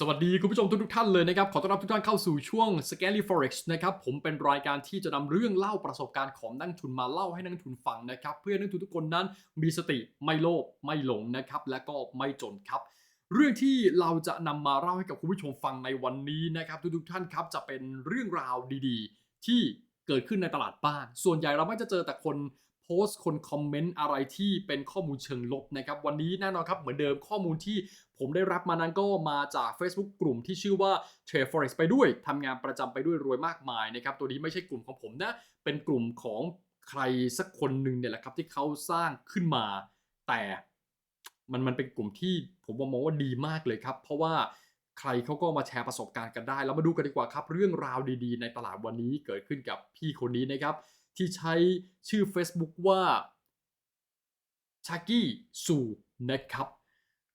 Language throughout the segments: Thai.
สวัสดีคุณผู้ชมทุกๆท่านเลยนะครับ ขอต้อนรับทุกท่านเข้าสู่ช่วง Scary Forex นะครับ ผมเป็นรายการที่จะนำเรื่องเล่าประสบการณ์ของนักทุนมาเล่าให้นักทุนฟังนะครับ เพื่อให้นักทุนทุกคนนั้นมีสติไม่โลภไม่หลงนะครับ และก็ไม่จนครับ เรื่องที่เราจะนำมาเล่าให้กับคุณผู้ชมฟังในวันนี้นะครับ ทุกๆท่านครับจะเป็นเรื่องราวดี ๆ ที่เกิดขึ้นในตลาดบ้าน ส่วนใหญ่เราไม่จะเจอแต่คน พสต์คนคอมเมนต์อะไรที่เป็นข้อมูลเชิงลบนะครับ วันนี้แน่นอนครับเหมือนเดิมข้อมูลที่ผมได้รับมานั้นก็มาจาก Facebook กลุ่มที่ชื่อว่า Trade Forex ไปด้วยทำงานประจำไปด้วยรวยมากมายนะครับ ตัวนี้ไม่ใช่กลุ่มของผมนะ เป็นกลุ่มของใครสักคนหนึ่งเนี่ยแหละครับที่เขาสร้างขึ้นมา แต่มันมันเป็นกลุ่มที่ผมมองว่าดีมากเลยครับ เพราะว่าใครเขาก็มาแชร์ประสบการณ์กันได้ แล้วมาดูกันดีกว่าครับ เรื่องราวดีๆ ในตลาดวันนี้เกิดขึ้นกับพี่คนนี้นะครับ ที่ใช้ชื่อ Facebook ว่าชากี้สูนะครับ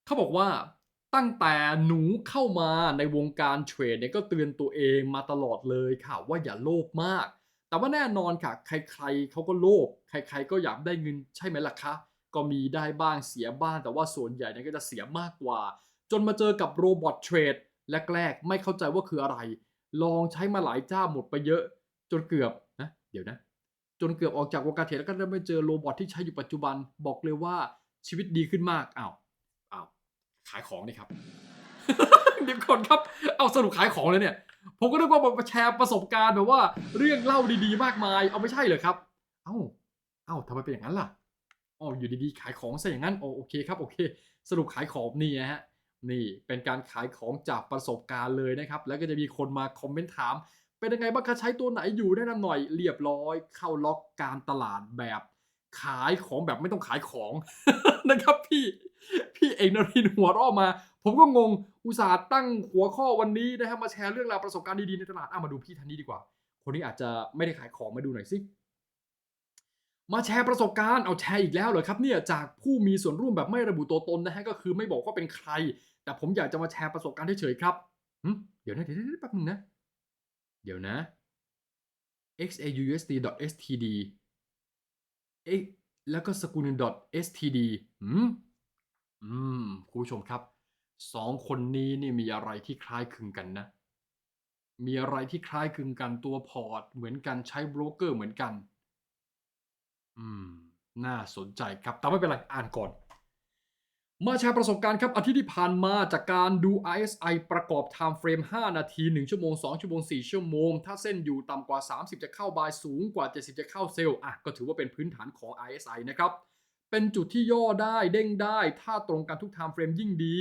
เขาบอกว่าตั้งแต่หนูเข้ามาในวงการเทรดเนี่ยก็เตือนตัวเองมาตลอดเลยค่ะ ว่าอย่าโลภมาก แต่ว่าแน่นอนค่ะ ใครๆเขาก็โลภใครๆก็อยากได้เงินใช่ไหมล่ะคะ ก็มีได้บ้างเสียบ้าง แต่ว่าส่วนใหญ่เนี่ยก็จะเสียมากกว่า จนมาเจอกับโรบอทเทรดแรกๆไม่เข้าใจว่าคืออะไร ลองใช้มาหลายเจ้าหมดไปเยอะ จนเกือบนะเดี๋ยวนะ จนเกือบออกจากวงการเทรดแล้วก็ได้มาเจอโรบอทที่ใช้อยู่ปัจจุบันบอกเลยว่าชีวิตดีขึ้นมากอ้าวอ้าวขายของนี่ครับเดี๋ยวก่อนครับ เอาสรุปขายของเลยเนี่ย ผมก็นึกว่ามาแชร์ประสบการณ์แบบว่าเรื่องเล่าดีๆ มากมาย เอาไม่ใช่เหรอครับ เอ้า เอ้าทำไมเป็นอย่างนั้นล่ะอ๋ออยู่ดีๆ ขายของซะอย่างนั้นโอโอเคครับโอเค สรุปขายของนี่นะฮะ นี่เป็นการขายของจากประสบการณ์เลยนะครับ แล้วก็จะมีคนมาคอมเมนต์ถาม เป็นยังไงบ้างคะใช้ตัวไหนอยู่แนะนำหน่อยเรียบร้อย เข้าล็อกการตลาดแบบขายของแบบไม่ต้องขายของนะครับพี่พี่เอกนรินหัวรอมา ผมก็งงอุตส่าห์ตั้งหัวข้อวันนี้นะครับมาแชร์เรื่องราวประสบการณ์ดีๆในตลาดอะมาดูพี่ท่านนี้ดีกว่า คนนี้อาจจะไม่ได้ขายของมาดูหน่อยสิมาแชร์ประสบการณ์เอาแชร์อีกแล้วเหรอครับเนี่ยจากผู้มีส่วนร่วมแบบไม่ระบุตัวตนนะฮะก็คือไม่บอกว่าเป็นใคร แต่ผมอยากจะมาแชร์ประสบการณ์เฉยๆครับเดี๋ยวนะเดี๋ยวแป๊บนึงนะ เดี๋ยวนะ xausd.std เอ๊ะแล้วก็สกุล .std อืมอืมคุณผู้ชมครับสองคนนี้นี่มีอะไรที่คล้ายคลึงกันนะ มีอะไรที่คล้ายคลึงกันตัวพอร์ต เหมือนกันใช้โบรกเกอร์เหมือนกัน อืม น่าสนใจครับ แต่ไม่เป็นไรอ่านก่อน มาแชร์ประสบการณ์ครับ อาทิตย์ที่ผ่านมาจากการดู RSI ประกอบ Time Frame 5 นาที 1 ชั่วโมง 2 ชั่วโมง 4 ชั่วโมง ถ้าเส้นอยู่ต่ำกว่า 30 จะเข้าบายสูงกว่า 70 จะเข้าเซลล์อะก็ถือว่าเป็นพื้นฐานของ RSI นะครับ เป็นจุดที่ย่อได้เด้งได้ ถ้าตรงกันทุก Time Frame ยิ่งดี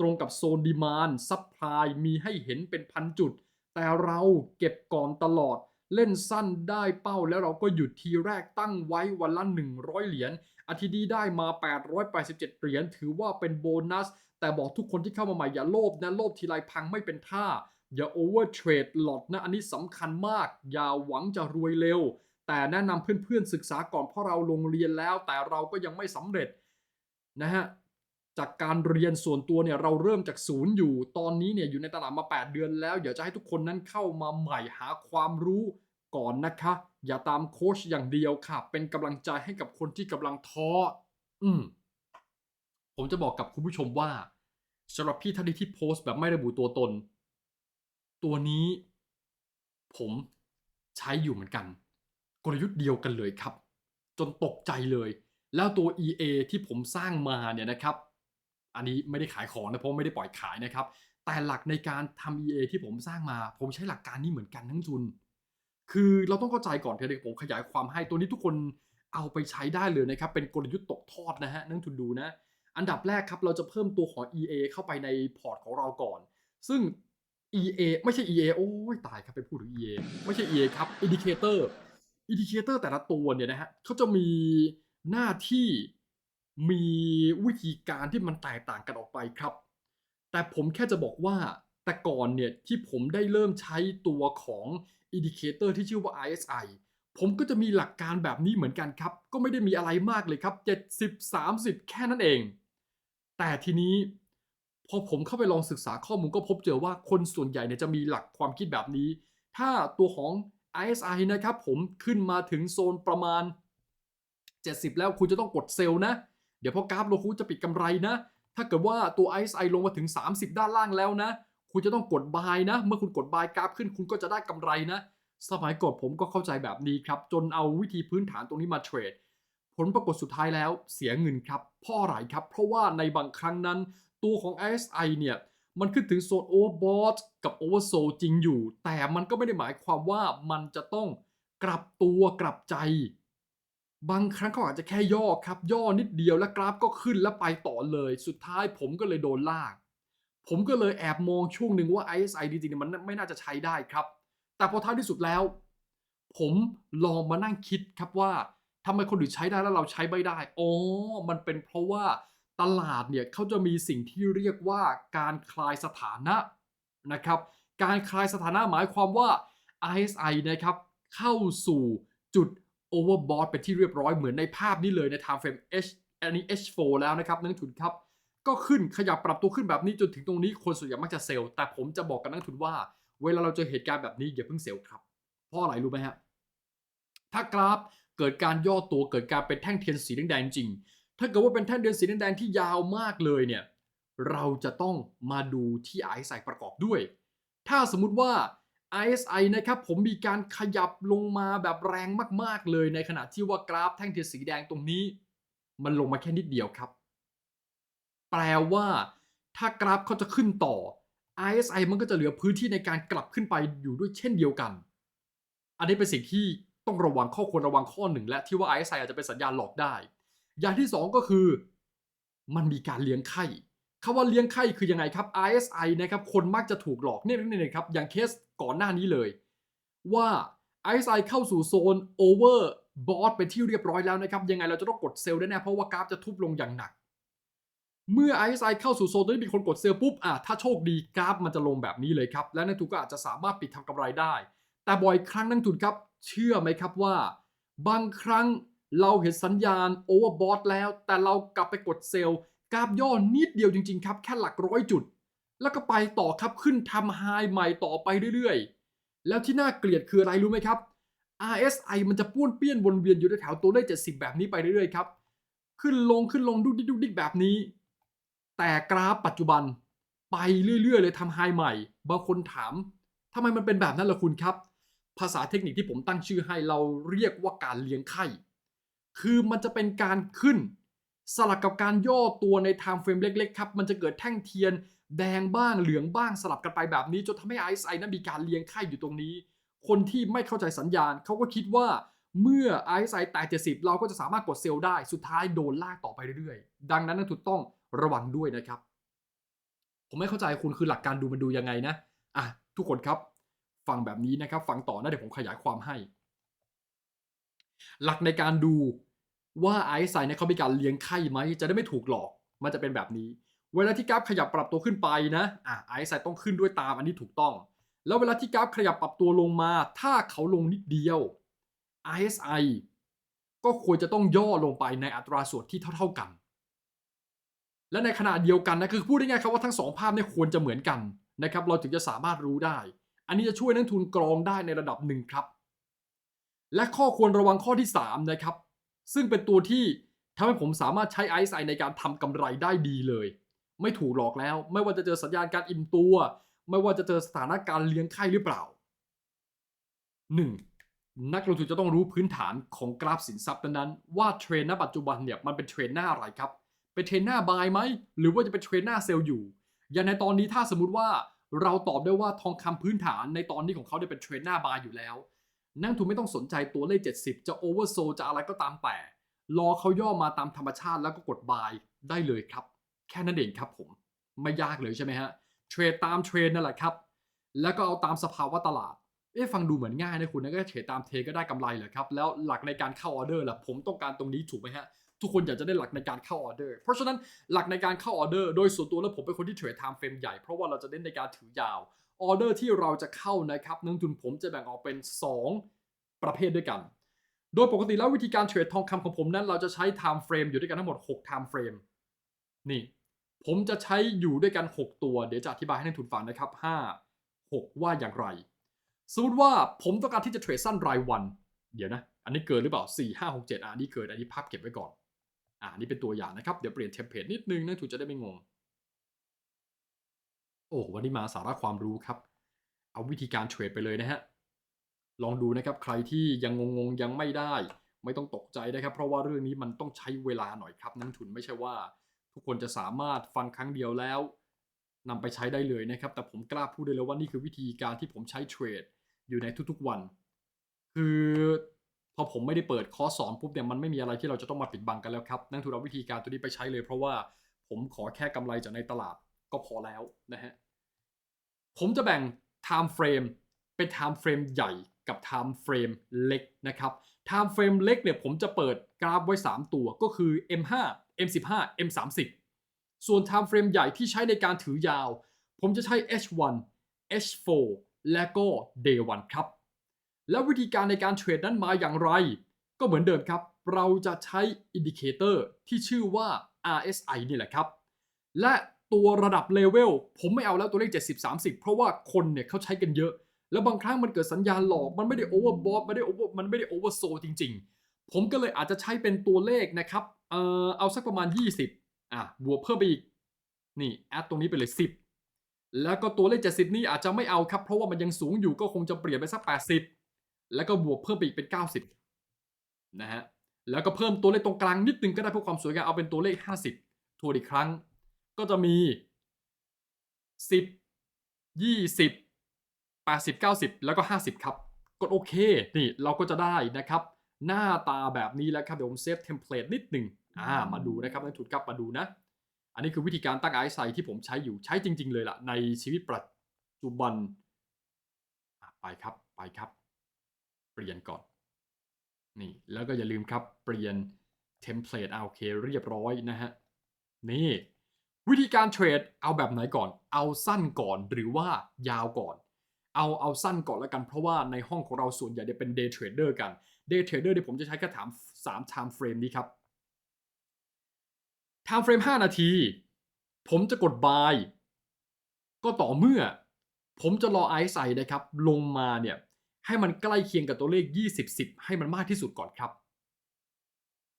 ตรงกับโซนดีมานซับพลายมีให้เห็นเป็นพันจุด แต่เราเก็บก่อนตลอด เล่นสั้นได้เป้าแล้วเราก็หยุดทีแรกตั้งไว้วันละ 100 เหรียญ อาทิตย์นี้ได้มา 887 เหรียญถือว่าเป็นโบนัส แต่บอกทุกคนที่เข้ามาใหม่อย่าโลภนะโลภทีไรพังไม่เป็นท่า อย่าโอเวอร์เทรดหลอดนะ อันนี้สำคัญมาก อย่าหวังจะรวยเร็ว แต่แนะนำเพื่อนๆศึกษาก่อนเพราะเราลงเรียนแล้ว แต่เราก็ยังไม่สำเร็จนะฮะจากการเรียนส่วนตัวเนี่ยเราเริ่มจากศูนย์อยู่ ตอนนี้เนี่ยอยู่ในตลาดมา 8 เดือนแล้วอยากจะให้ทุกคนนั้นเข้ามาใหม่หาความรู้ ก่อนนะคะ อย่าตามโค้ชอย่างเดียวค่ะ เป็นกำลังใจให้กับคนที่กำลังท้ออืมผมจะบอกกับคุณผู้ชมว่าสำหรับพี่ท่านนี้ที่โพสต์แบบไม่ระบุตัวตน ตัวนี้ ผมใช้อยู่เหมือนกัน กลยุทธ์เดียวกันเลยครับ จนตกใจเลย แล้วตัว EA ที่ผมสร้างมาเนี่ยนะครับ อันนี้ไม่ได้ขายของนะเพราะไม่ได้ปล่อยขายนะครับ แต่หลักในการทำ EA ที่ผมสร้างมา ผมใช้หลักการนี้เหมือนกันทั้งจุน คือเราต้องเข้าใจก่อนเดี๋ยผมขยายความให้ตัวนี้ทุกคนเอาไปใช้ได้เลยนะครับเป็นกลยุทธ์ตกทอดนะฮะนักทุนดูนะ อันดับแรกครับเราจะเพิ่มตัวของ EA เข้าไปในพอร์ตของเราก่อน ซึ่ง EA ไม่ใช่ EA โอ้ยตายครับไปพูดถึง EA ไม่ใช่ EA ครับ Indicator Indicator แต่ละตัวเนี่ยนะฮะเขาจะมีหน้าที่มีวิธีการที่มันแตกต่างกันออกไปครับ แต่ผมแค่จะบอกว่า แต่ก่อนเนี่ยที่ผมได้เริ่มใช้ตัวของ Indicator ที่ชื่อว่า RSI ผมก็จะมีหลักการแบบนี้เหมือนกันครับ ก็ไม่ได้มีอะไรมากเลยครับ 70 30 แค่นั้นเอง แต่ทีนี้พอผมเข้าไปลองศึกษาข้อมูลก็พบเจอว่าคนส่วนใหญ่เนี่ยจะมีหลักความคิดแบบนี้ ถ้าตัวของ RSI นะครับผมขึ้นมาถึงโซนประมาณ 70 แล้วคุณจะต้องกดเซลล์นะ เดี๋ยวพอกราฟโลคุจะปิดกำไรนะ ถ้าเกิดว่าตัว RSI ลงมาถึง 30 ด้านล่างแล้วนะ คุณจะต้องกดบายนะ เมื่อคุณกดบายกราฟขึ้น คุณก็จะได้กำไรนะ สมัยก่อนผมก็เข้าใจแบบนี้ครับ จนเอาวิธีพื้นฐานตรงนี้มาเทรด ผลปรากฏสุดท้ายแล้วเสียเงินครับ เพราะอะไรครับ เพราะว่าในบางครั้งนั้น ตัวของ RSI เนี่ยมันขึ้นถึงโซน overbought กับ oversold จริงอยู่ แต่มันก็ไม่ได้หมายความว่ามันจะต้องกลับตัวกลับใจ บางครั้งเขาอาจจะแค่ย่อครับ ย่อนิดเดียวแล้วกราฟก็ขึ้นแล้วไปต่อเลย สุดท้ายผมก็เลยโดนลาก ผมก็เลยแอบมองช่วงหนึ่งว่า ISI จริงๆมันไม่น่าจะใช้ได้ครับ แต่พอท้ายที่สุดแล้ว ผมลองมานั่งคิดครับว่าทำไมคนอื่นใช้ได้แล้วเราใช้ไม่ได้ อ๋อ มันเป็นเพราะว่าตลาดเนี่ยเขาจะมีสิ่งที่เรียกว่าการคลายสถานะนะครับ การคลายสถานะหมายความว่า RSI นะครับเข้าสู่จุด overbought เป็นที่เรียบร้อยเหมือนในภาพนี้เลยใน time frame H อันนี้ H4 แล้วนะครับนักลงทุนครับ ก็ขึ้นขยับปรับตัวขึ้นแบบนี้จนถึงตรงนี้คนส่วนใหญ่มักจะเซลล์แต่ผมจะบอกกับนักทุนว่า เวลาเราเจอเหตุการณ์แบบนี้อย่าเพิ่งเซลล์ครับ เพราะอะไรรู้ไหมฮะถ้ากราฟเกิดการย่อตัวเกิดการเป็นแท่งเทียนสีแดงๆจริง ถ้าเกิดว่าเป็นแท่งเทียนสีแดงๆที่ยาวมากเลยเนี่ยเราจะต้องมาดูที่ RSI ประกอบด้วย ถ้าสมมุติว่า RSI นะครับผมมีการขยับลงมาแบบแรงมากๆเลยในขณะที่ว่ากราฟแท่งเทียนสีแดงตรงนี้ มันลงมาแค่นิดเดียวครับ แปลว่า ถ้ากราฟเขาจะขึ้นต่อ RSI มันก็จะเหลือพื้นที่ในการกลับขึ้นไปอยู่ด้วยเช่นเดียวกัน อันนี้เป็นสิ่งที่ต้องระวังข้อควรระวังข้อหนึ่งและที่ว่า RSI อาจจะเป็นสัญญาณหลอกได้ อย่างที่สองก็คือ มันมีการเลี้ยงไข่คำว่าเลี้ยงไข่คือยังไงครับ RSI นะครับคนมักจะถูกหลอกเนี่ยนี่เลยครับอย่างเคสก่อนหน้านี้เลย ว่า RSI เข้าสู่โซน over bought เป็นที่เรียบร้อยแล้วนะครับ ยังไงเราจะต้องกดเซลล์แน่ๆเพราะว่ากราฟจะทุบลงอย่างหนัก เมื่อ RSI เข้าสู่โซนที่มีคนกดเซลล์ปุ๊บอะถ้าโชคดีกราฟมันจะลงแบบนี้เลยครับ และนักทุนก็อาจจะสามารถปิดทำกำไรได้ แต่บ่อยครั้งนักทุนครับ เชื่อไหมครับว่า บางครั้งเราเห็นสัญญาณ overbought แล้ว แต่เรากลับไปกดเซลล์กราฟย่อนิดเดียวจริง ๆ ครับ แค่หลักร้อยจุด แล้วก็ไปต่อครับขึ้นทำไฮใหม่ต่อไปเรื่อยๆ แล้วที่น่าเกลียดคืออะไรรู้ไหมครับ RSI มันจะป้วนเปี้ยนวนเวียนอยู่ในแถวตัวเลข70 แบบนี้ไปเรื่อยๆครับขึ้นลงขึ้นลงดุ๊กดิกดุกดิกแบบนี้ แต่กราฟปัจจุบันไปเรื่อยๆ เลยทำไฮใหม่ บางคนถามทำไมมันเป็นแบบนั้นล่ะคุณครับ ภาษาเทคนิคที่ผมตั้งชื่อให้เราเรียกว่าการเลี้ยงไข่คือมันจะเป็นการขึ้น สลับกับการย่อตัวในไทม์เฟรมเล็กๆครับ มันจะเกิดแท่งเทียน แดงบ้างเหลืองบ้างสลับกันไปแบบนี้จนทำให้ RSI นั้นมีการเลี้ยงไข่อยู่ตรงนี้ คนที่ไม่เข้าใจสัญญาณเขาก็คิดว่าเมื่อ RSI แตะ70 เราก็จะสามารถกดเซลล์ได้สุดท้ายโดนลากต่อไปเรื่อยๆ ดังนั้นนักต้อง ระวังด้วยนะครับ ผมไม่เข้าใจคุณคือหลักการดูมันดูยังไงนะอะทุกคนครับฟังแบบนี้นะครับ ฟังต่อนะเดี๋ยวผมขยายความให้ หลักในการดูว่า RSI เนี่ยเขามีการเลี้ยงไข่ไหมจะได้ไม่ถูกหลอก มันจะเป็นแบบนี้ เวลาที่กราฟขยับปรับตัวขึ้นไปนะอะ RSI ต้องขึ้นด้วยตามอันนี้ถูกต้อง แล้วเวลาที่กราฟขยับปรับตัวลงมา ถ้าเขาลงนิดเดียว RSI ก็ควรจะต้องย่อลงไปในอัตราส่วนที่เท่า ๆกัน และในขณะเดียวกันนะคือพูดได้ไงายครับว่าทั้งสองภาพเนี่ยควรจะเหมือนกันนะครับเราถึงจะสามารถรู้ได้ อันนี้จะช่วยนักทุนกรองได้ในระดับหนึ่งครับ และข้อควรระวังข้อที่3นะครับซึ่งเป็นตัวที่ทำให้ผมสามารถใช้ RSI ในการทำกำไรได้ดีเลย ไม่ถูกหลอกแล้ว ไม่ว่าจะเจอสัญญาณการอิ่มตัว ไม่ว่าจะเจอสถานการณ์เลี้ยงไข้หรือเปล่า 1. นักลงทุนจะต้องรู้พื้นฐานของกราฟสินทรัพย์นั้นๆว่าเทรนด์ณปัจจุบันเนี่ยมันเป็นเทรนด์หน้าอะไรครับ เป็นเทรนหน้าบายไหม หรือว่าจะเป็นเทรนหน้าเซลล์อยู่ อย่างในตอนนี้ถ้าสมมติว่าเราตอบได้ว่าทองคำพื้นฐานในตอนนี้ของเขาได้เป็นเทรนหน้าบายอยู่แล้ว นักลงทุนไม่ต้องสนใจตัวเลข 70 จะโอเวอร์โซจะอะไรก็ตามแต่ รอเขาย่อมาตามธรรมชาติแล้วก็กดบายได้เลยครับ แค่นั้นเองครับผม ไม่ยากเลยใช่ไหมฮะ เทรดตามเทรนนั่นแหละครับ แล้วก็เอาตามสภาวะตลาดเอ๊ะฟังดูเหมือนง่ายนะคุณนะก็เทรดตามเทก็ได้กำไรเหรอครับ แล้วหลักในการเข้าออเดอร์ล่ะผมต้องการตรงนี้ถูกไหมฮะ ทุกคนอยากจะได้หลักในการเข้าออเดอร์ เพราะฉะนั้นหลักในการเข้าออเดอร์โดยส่วนตัวแล้วผมเป็นคนที่เทรดไทม์เฟรมใหญ่เพราะว่าเราจะเน้นในการถือยาวออเดอร์ที่เราจะเข้านะครับนักลงทุนผมจะแบ่งออกเป็น 2 ประเภทด้วยกัน โดยปกติแล้ววิธีการเทรดทองคำของผมนั้น เราจะใช้ time frame อยู่ด้วยกันทั้งหมด6 time frame นี่ ผมจะใช้อยู่ด้วยกัน 6 ตัว เดี๋ยวจะอธิบายให้นักทุนฟังนะครับ 5 6 ว่าอย่างไร สมมติว่าผมต้องการที่จะเทรดสั้นรายวัน เดี๋ยวนะ อันนี้เกินหรือเปล่า 4 5 6 7อันนี้เกินอันนี้ภาพเก็บไว้ก่อน อ่านี่เป็นตัวอย่างนะครับ เดี๋ยวเปลี่ยนเทมเพลตนิดนึงนักทุนจะได้ไม่งง โอ้วันนี้มาสาระความรู้ครับ เอาวิธีการเทรดไปเลยนะฮะ ลองดูนะครับใครที่ยังงงๆยังไม่ได้ ไม่ต้องตกใจนะครับ เพราะว่าเรื่องนี้มันต้องใช้เวลาหน่อยครับ นักทุนไม่ใช่ว่า ทุกคนจะสามารถฟังครั้งเดียวแล้วนำไปใช้ได้เลยนะครับ แต่ผมกล้าพูดได้เลยว่านี่คือวิธีการที่ผมใช้เทรดอยู่ในทุกๆวัน คือ พอผมไม่ได้เปิดคอร์สสอนปุ๊บเนี่ยมันไม่มีอะไรที่เราจะต้องมาปิดบังกันแล้วครับ นักลงทุนเอาวิธีการตัวนี้ไปใช้เลย เพราะว่าผมขอแค่กำไรจากในตลาดก็พอแล้วนะฮะผมจะแบ่ง time frame เป็น time frame ใหญ่กับ time frame เล็กนะครับ time frame เล็กเนี่ยผมจะเปิดกราฟไว้ 3 ตัวก็คือ M5 M15 M30 ส่วน time frame ใหญ่ที่ใช้ในการถือยาว ผมจะใช้ H1 H4 และก็ Day 1 ครับ แล้ววิธีการในการเทรดนั้นมาอย่างไร ก็เหมือนเดิมครับ เราจะใช้อินดิเคเตอร์ที่ชื่อว่า RSI นี่แหละครับ และตัวระดับเลเวลผมไม่เอาแล้วตัวเลข 70 30 เพราะว่าคนเนี่ยเขาใช้กันเยอะ แล้วบางครั้งมันเกิดสัญญาณหลอกมันไม่ได้โอเวอร์บอทมันไม่ได้โอเวอร์มันไม่ได้โอเวอร์โซจริง ๆ ผมก็เลยอาจจะใช้เป็นตัวเลขนะครับเอ่อเอาสักประมาณ 20อะบวกเพิ่มไปอีกนี่แอดตรงนี้ไปเลย 10 แล้วก็ตัวเลข 70 นี่อาจจะไม่เอาครับ เพราะว่ามันยังสูงอยู่ก็คงจะเปลี่ยนไปสัก 80 แล้วก็บวกเพิ่มไปอีกเป็น 90 นะฮะ แล้วก็เพิ่มตัวเลขตรงกลางนิดนึงก็ได้เพื่อความสวยงามเอาเป็นตัวเลข 50 ทวนอีกครั้ง ก็จะมี 10 20 80 90 แล้วก็ 50 ครับ กดโอเค นี่เราก็จะได้นะครับ หน้าตาแบบนี้แล้วครับ เดี๋ยวผมเซฟเทมเพลตนิดหนึ่งอ่า มาดูนะครับนักทุนครับ มาดูนะ อันนี้คือวิธีการตั้งไอซ์ไซที่ผมใช้อยู่ใช้จริง ๆ เลยล่ะ ในชีวิตปัจจุบัน ไปครับ ไปครับ เปลี่ยนก่อน นี่ แล้วก็อย่าลืมครับ เปลี่ยนเทมเพลตโอเคเรียบร้อยนะฮะ นี่ วิธีการเทรดเอาแบบไหนก่อน เอาสั้นก่อนหรือว่ายาวก่อน เอาเอาสั้นก่อนแล้วกันเพราะว่าในห้องของเราส่วนใหญ่เนี่ยเป็น day trader กัน day trader เนี่ยวผมจะใช้แค่ถาม3 time frame นี้ครับ time frame 5 นาที ผมจะกด buy ก็ต่อเมื่อ ผมจะรอ RSI นะครับ ลงมาเนี่ย ให้มันใกล้เคียงกับตัวเลข 20 10 ให้มันมากที่สุดก่อนครับ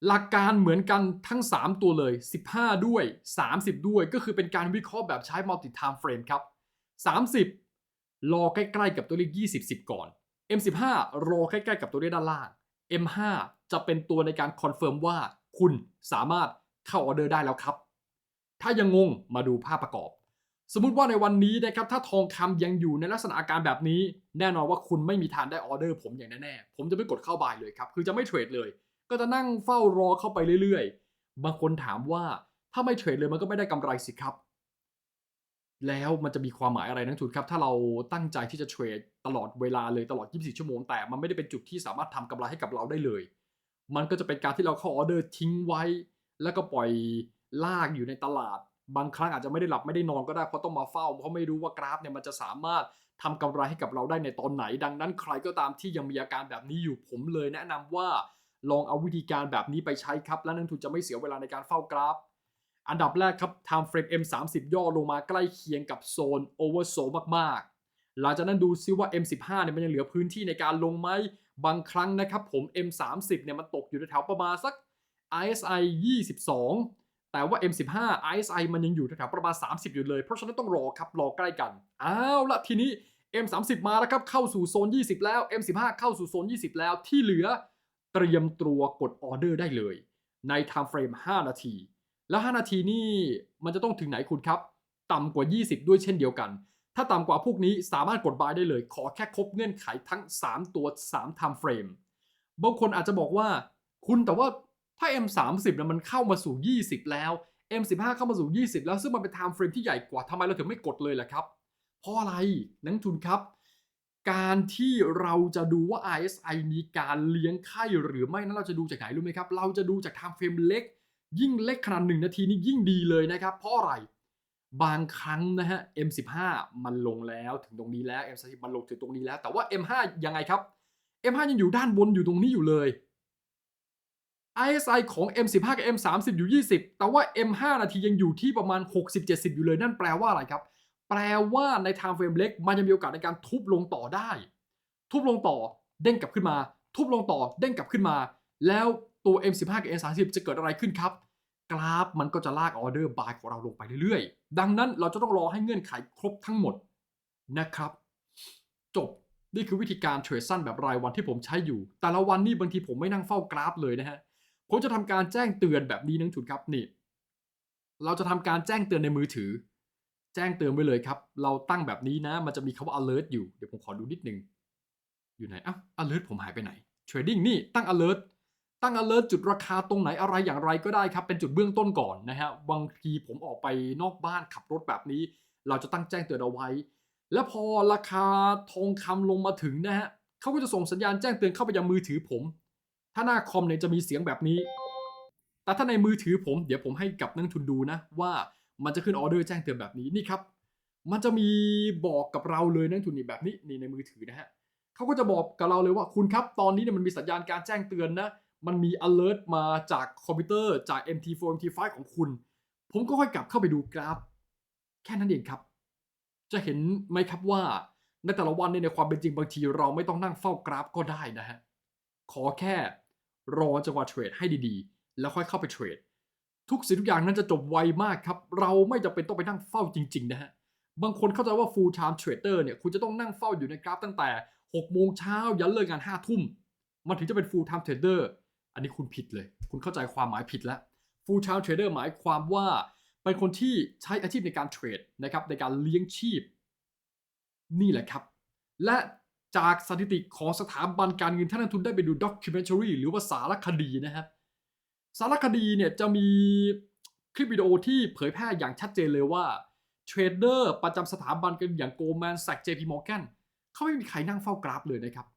หลักการเหมือนกันทั้ง 3 ตัวเลย 15 ด้วย 30 ด้วย ก็คือเป็นการวิเคราะห์แบบใช้ multi time frame ครับ 30 รอใกล้ๆกับตัวเลข 20 10 ก่อน M15 รอใกล้ๆกับตัวเลขด้านล่าง M5 จะเป็นตัวในการคอนเฟิร์มว่าคุณสามารถเข้าออเดอร์ได้แล้วครับ ถ้ายังงงมาดูภาพประกอบ สมมุติว่าในวันนี้นะครับถ้าทองคำยังอยู่ในลักษณะอาการแบบนี้ แน่นอนว่าคุณไม่มีทางได้ออเดอร์ผมอย่างแน่ๆผมจะไม่กดเข้าบายเลยครับคือจะไม่เทรดเลย ก็จะนั่งเฝ้ารอเข้าไปเรื่อยๆ บางคนถามว่าถ้าไม่เทรดเลยมันก็ไม่ได้กำไรสิครับ แล้วมันจะมีความหมายอะไรนักทุนครับ ถ้าเราตั้งใจที่จะเทรดตลอดเวลาเลยตลอด 24 ชั่วโมง แต่มันไม่ได้เป็นจุดที่สามารถทำกำไรให้กับเราได้เลย มันก็จะเป็นการที่เราเข้าออเดอร์ทิ้งไว้ แล้วก็ปล่อยลากอยู่ในตลาด บางครั้งอาจจะไม่ได้หลับไม่ได้นอนก็ได้เพราะต้องมาเฝ้าเพราะไม่รู้ว่ากราฟเนี่ยมันจะสามารถทำกำไรให้กับเราได้ในตอนไหน ดังนั้นใครก็ตามที่ยังมีอาการแบบนี้อยู่ผมเลยแนะนำว่าลองเอาวิธีการแบบนี้ไปใช้ครับ และนักทุนจะไม่เสียเวลาในการเฝ้ากราฟ อันดับแรกครับ time frame M30 ย่อลงมาใกล้เคียงกับโซน oversold มากๆ หลังจากนั้นดูซิว่า M15 เนี่ยมันยังเหลือพื้นที่ในการลงไหมบางครั้งนะครับผม M30 เนี่ยมันตกอยู่ในแถวประมาณสัก RSI 22 แต่ว่า M15 RSI มันยังอยู่แถวๆประมาณ 30 อยู่เลย เพราะฉะนั้นต้องรอครับ รอใกล้กัน อ้าวละทีนี้ M30 มาแล้วครับ เข้าสู่โซน 20 แล้ว M15 เข้าสู่โซน 20 แล้ว ที่เหลือเตรียมตัวกดออเดอร์ได้เลย ใน time frame 5 นาที แล้ว 5 นาทีนี่มันจะต้องถึงไหนคุณครับ ต่ำกว่า 20 ด้วยเช่นเดียวกัน ถ้าต่ำกว่าพวกนี้สามารถกดบายได้เลย ขอแค่ครบเงื่อนไขทั้ง 3 ตัว 3 time frame บางคนอาจจะบอกว่า คุณแต่ว่า ถ้า M30 นะมันเข้ามาสู่ 20 แล้ว M15 เข้ามาสู่ 20 แล้วซึ่งมันเป็น time frame ที่ใหญ่กว่าทำไมเราถึงไม่กดเลยล่ะครับ เพราะอะไรนักทุนครับ การที่เราจะดูว่า RSI มีการเลี้ยงไข้หรือไม่นั้นเราจะดูจากไหนรู้ไหมครับ เราจะดูจาก time frame เล็ก ยิ่งเล็กขนาดหนึ่งนาทีนี่ยิ่งดีเลยนะครับ เพราะอะไรบางครั้งนะฮะ M15 มันลงแล้วถึงตรงนี้แล้ว M30 มันลงถึงตรงนี้แล้ว แต่ว่า M5 ยังไงครับ M5 ยังอยู่ด้านบนอยู่ตรงนี้อยู่เลย RSI ของ M15 กับ M30 อยู่ 20 แต่ว่า M5 นาทียังอยู่ที่ประมาณ 60-70 อยู่เลยนั่นแปลว่าอะไรครับ แปลว่าใน time frame เล็ก มันยังมีโอกาสในการทุบลงต่อได้ ทุบลงต่อเด้งกลับขึ้นมา ทุบลงต่อเด้งกลับขึ้นมา แล้วตัว M15 กับ M30 จะเกิดอะไรขึ้นครับ กราฟมันก็จะลากออเดอร์บายของเราลงไปเรื่อยๆ ดังนั้นเราจะต้องรอให้เงื่อนไขครบทั้งหมดนะครับ จบนี่คือวิธีการเทรดสั้นแบบรายวันที่ผมใช้อยู่ แต่ละวันนี่บางทีผมไม่นั่งเฝ้ากราฟเลยนะฮะ ผมจะทำการแจ้งเตือนแบบนี้นังจุดครับนี่ เราจะทำการแจ้งเตือนในมือถือ แจ้งเตือนไว้เลยครับ เราตั้งแบบนี้นะ มันจะมีคำว่า alert อยู่ เดี๋ยวผมขอดูนิดนึง อยู่ไหนอ้าว alert ผมหายไปไหน trading นี่ตั้ง alert ตั้ง alert จุดราคาตรงไหนอะไรอย่างไรก็ได้ครับ เป็นจุดเบื้องต้นก่อนนะฮะ บางทีผมออกไปนอกบ้านขับรถแบบนี้ เราจะตั้งแจ้งเตือนเอาไว้ แล้วพอราคาทองคำลงมาถึงนะฮะเขาก็จะส่งสัญญาณแจ้งเตือนเข้าไปยังมือถือผม ถ้าหน้าคอมเนี่ยจะมีเสียงแบบนี้ แต่ถ้าในมือถือผม เดี๋ยวผมให้กับนักทุนดูนะ ว่ามันจะขึ้นออเดอร์แจ้งเตือนแบบนี้นี่ครับ มันจะมีบอกกับเราเลยนักทุนนี่แบบนี้นี่ในมือถือนะฮะเขาก็จะบอกกับเราเลยว่าคุณครับตอนนี้เนี่ยมันมีสัญญาณการแจ้งเตือนนะมันมี alert มาจากคอมพิวเตอร์จาก MT4 MT5 ของคุณ ผมก็ค่อยกลับเข้าไปดูกราฟ แค่นั้นเองครับ จะเห็นไหมครับว่าในแต่ละวันเนี่ยในความเป็นจริงบางทีเราไม่ต้องนั่งเฝ้ากราฟก็ได้นะฮะ ขอแค่รอจังหวะเทรดให้ดีๆ แล้วค่อยเข้าไปเทรด ทุกสิ่งทุกอย่างนั้นจะจบไวมากครับ เราไม่จำเป็นต้องไปนั่งเฝ้าจริงๆนะฮะ บางคนเข้าใจว่า full time trader เนี่ยคุณจะต้องนั่งเฝ้าอยู่ในกราฟตั้งแต่6โมงเช้ายันเลิกงาน5ทุ่ม มันถึงจะเป็น full time trader อันนี้คุณผิดเลย คุณเข้าใจความหมายผิดแล้ว full time trader หมายความว่าเป็นคนที่ใช้อาชีพในการเทรดนะครับในการเลี้ยงชีพ นี่แหละครับ และ จากสถิติของสถาบันการเงินท่านนักทุนได้ไปดูด็อกิเมน a รีหรือว่าสารคดีนะครับสารคดีเนี่ยจะมีคลิปวิดีโอที่เผยแพร่อย่างชัดเจนเลยว่าเทรดเดอร์ประจำสถาบันกันอย่างโกลแมนแซกเจพีมอร์แกนเขาไม่มีใครนั่งเฝ้ากราฟเลยนะครับ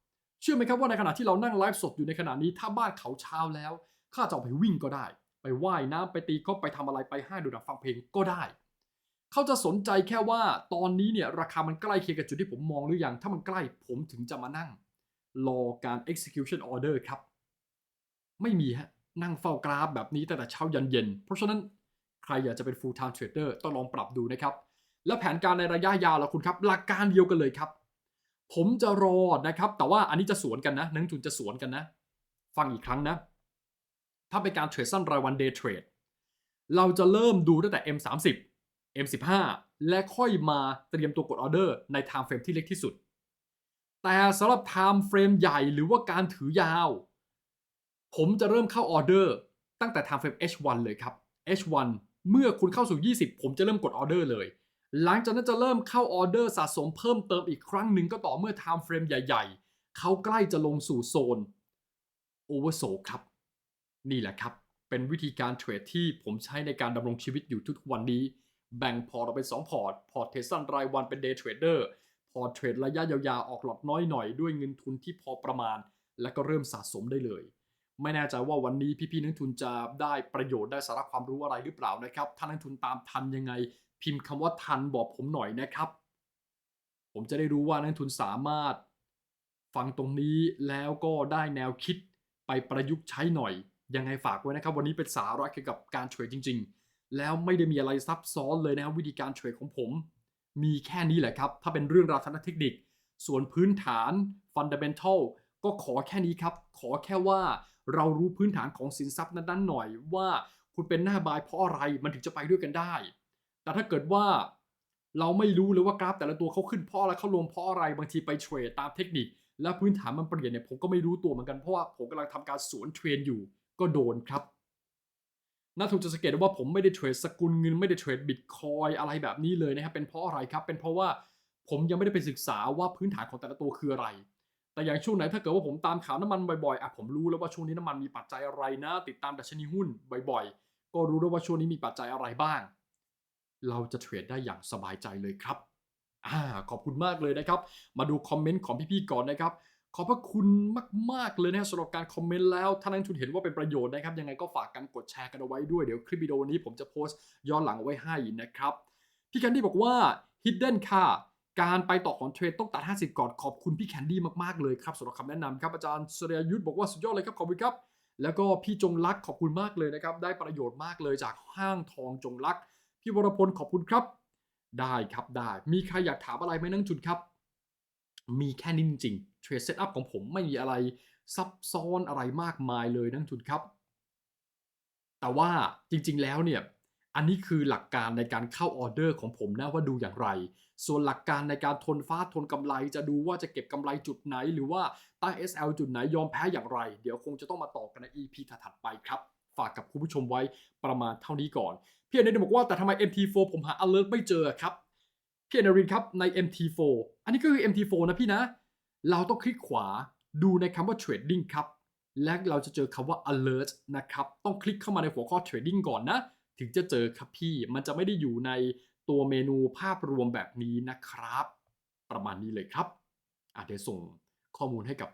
เชื่อไหมครับว่าในขณะที่เรานั่งไลฟ์สดอยู่ในขณะนี้ถ้าบ้านเขาเช้าแล้วข้าจะออกไปวิ่งก็ได้ ไปว่ายน้ำไปตีก็ไปทำอะไรไปห้าดูหนังฟังเพลงก็ได้ เขาจะสนใจแค่ว่าตอนนี้เนี่ยราคามันใกล้เคียงกับจุดที่ผมมองหรือยัง ถ้ามันใกล้ผมถึงจะมานั่ง รอการ execution order ครับ ไม่มีฮะ นั่งเฝ้ากราฟแบบนี้ตั้งแต่เช้ายันเย็น เพราะฉะนั้นใครอยากจะเป็น full time trader ต้องลองปรับดูนะครับ และแผนการในระยะยาวล่ะคุณครับ หลักการเดียวกันเลยครับ ผมจะรอนะครับ แต่ว่าอันนี้จะสวนกันนะ นักลงทุนจะสวนกันนะ ฟังอีกครั้งนะ ถ้าเป็นการเทรดสั้นรายวัน day trade เราจะเริ่มดูตั้งแต่ M30 M15 และค่อยมาเตรียมตัวกดออเดอร์ใน time frame ที่เล็กที่สุด แต่สำหรับ time frame ใหญ่หรือว่าการถือยาว ผมจะเริ่มเข้าออเดอร์ตั้งแต่ time frame H1 เลยครับ H1 เมื่อคุณเข้าสู่ 20 ผมจะเริ่มกดออเดอร์เลย หลังจากนั้นจะเริ่มเข้าออเดอร์สะสมเพิ่มเติมอีกครั้งหนึ่งก็ต่อเมื่อ time frame ใหญ่ ๆ เขาใกล้จะลงสู่โซน Oversold ครับ นี่แหละครับ เป็นวิธีการเทรดที่ผมใช้ในการดำรงชีวิตอยู่ทุกวันนี้ แบ่งพอร์ตออกเป็น 2 พอร์ต พอร์ตเทรดสั้นรายวันเป็น day trader พอร์ตเทรดระยะยาวๆ ออกหลอดน้อยหน่อยด้วยเงินทุนที่พอประมาณ และก็เริ่มสะสมได้เลย ไม่แน่ใจว่าวันนี้พี่ๆนักทุนจะได้ประโยชน์ได้สาระความรู้อะไรหรือเปล่านะครับ ถ้านักทุนตามทันยังไง พิมพ์คำว่าทันบอกผมหน่อยนะครับ ผมจะได้รู้ว่านักทุนสามารถฟังตรงนี้แล้วก็ได้แนวคิดไปประยุกต์ใช้หน่อย ยังไงฝากไว้นะครับ วันนี้เป็นสาระเกี่ยวกับการเทรดจริง ๆ แล้วไม่ได้มีอะไรซับซ้อนเลยนะครับวิธีการเทรดของผม มีแค่นี้แหละครับ ถ้าเป็นเรื่องราวทางเทคนิค ส่วนพื้นฐาน fundamental ก็ขอแค่นี้ครับ ขอแค่ว่าเรารู้พื้นฐานของสินทรัพย์นั้นๆหน่อยว่าคุณเป็นหน้าบายเพราะอะไรมันถึงจะไปด้วยกันได้ แต่ถ้าเกิดว่าเราไม่รู้เลยว่ากราฟแต่ละตัวเขาขึ้นเพราะอะไรเขาลงเพราะอะไรบางทีไปเทรดตามเทคนิค และพื้นฐานมันเปลี่ยนเนี่ยผมก็ไม่รู้ตัวเหมือนกันเพราะว่าผมกำลังทำการสวนเทรนอยู่ก็โดนครับ น่าถูกจะสังเกตได้ว่าผมไม่ได้เทรดสกุลเงินไม่ได้เทรดบิตคอยอะไรแบบนี้เลยนะครับ เป็นเพราะอะไรครับ เป็นเพราะว่าผมยังไม่ได้ไปศึกษาว่าพื้นฐานของแต่ละตัวคืออะไร แต่อย่างช่วงไหนถ้าเกิดว่าผมตามข่าวน้ำมันบ่อยๆอะผมรู้แล้วว่าช่วงนี้น้ำมันมีปัจจัยอะไรนะ ติดตามดัชนีหุ้นบ่อยๆ ก็รู้แล้วว่าช่วงนี้มีปัจจัยอะไรบ้าง เราจะเทรดได้อย่างสบายใจเลยครับอ่าขอบคุณมากเลยนะครับ มาดูคอมเมนต์ของพี่ๆก่อนนะครับ ขอบพระคุณมาก ๆ เลยนะครับสำหรับการคอมเมนต์แล้วถ้านักทุนเห็นว่าเป็นประโยชน์นะครับ ยังไงก็ฝากกันกดแชร์กันเอาไว้ด้วยเดี๋ยวคลิปวิดีโอนี้ผมจะโพสต์ย้อนหลังเอาไว้ให้นะครับพี่แคนดี้บอกว่า hidden ค่ะ การไปต่อของเทรดต้องตัด 50 ก่อนขอบคุณพี่แคนดี้มากๆเลยครับสำหรับคำแนะนำครับอาจารย์สริยยุทธบอกว่าสุดยอดเลยครับขอบคุณครับ แล้วก็พี่จงรักขอบคุณมากเลยนะครับได้ประโยชน์มากเลยจากห้างทองจงรักพี่วรพลขอบคุณครับ ได้ครับได้มีใครอยากถามอะไรไหมนังจุนครับ มีแค่นี้จริงเทรดเซตอัพของผมไม่มีอะไรซับซ้อนอะไรมากมายเลยนักทุนครับ แต่ว่าจริงๆแล้วเนี่ย อันนี้คือหลักการในการเข้าออเดอร์ของผมนะว่าดูอย่างไร ส่วนหลักการในการทนฟ้าทนกำไรจะดูว่าจะเก็บกำไรจุดไหน หรือว่าตั้ง SL จุดไหนยอมแพ้อย่างไร เดี๋ยวคงจะต้องมาต่อกันใน EP ถัดๆไปครับ ฝากกับคุณผู้ชมไว้ประมาณเท่านี้ก่อน พี่อนินบอกว่าแต่ทำไม MT4 ผมหา alert ไม่เจอครับ พี่อนารินครับใน MT4 อันนี้ก็คือ MT4 นะพี่นะ เราต้องคลิกขวาดูในคำว่า trading ครับ และเราจะเจอคำว่า alert นะครับ ต้องคลิกเข้ามาในหัวข้อ trading ก่อนนะ ถึงจะเจอครับพี่มันจะไม่ได้อยู่ในตัวเมนูภาพรวมแบบนี้นะครับ ประมาณนี้เลยครับอะเดี๋ยวส่งข้อมูลให้กับ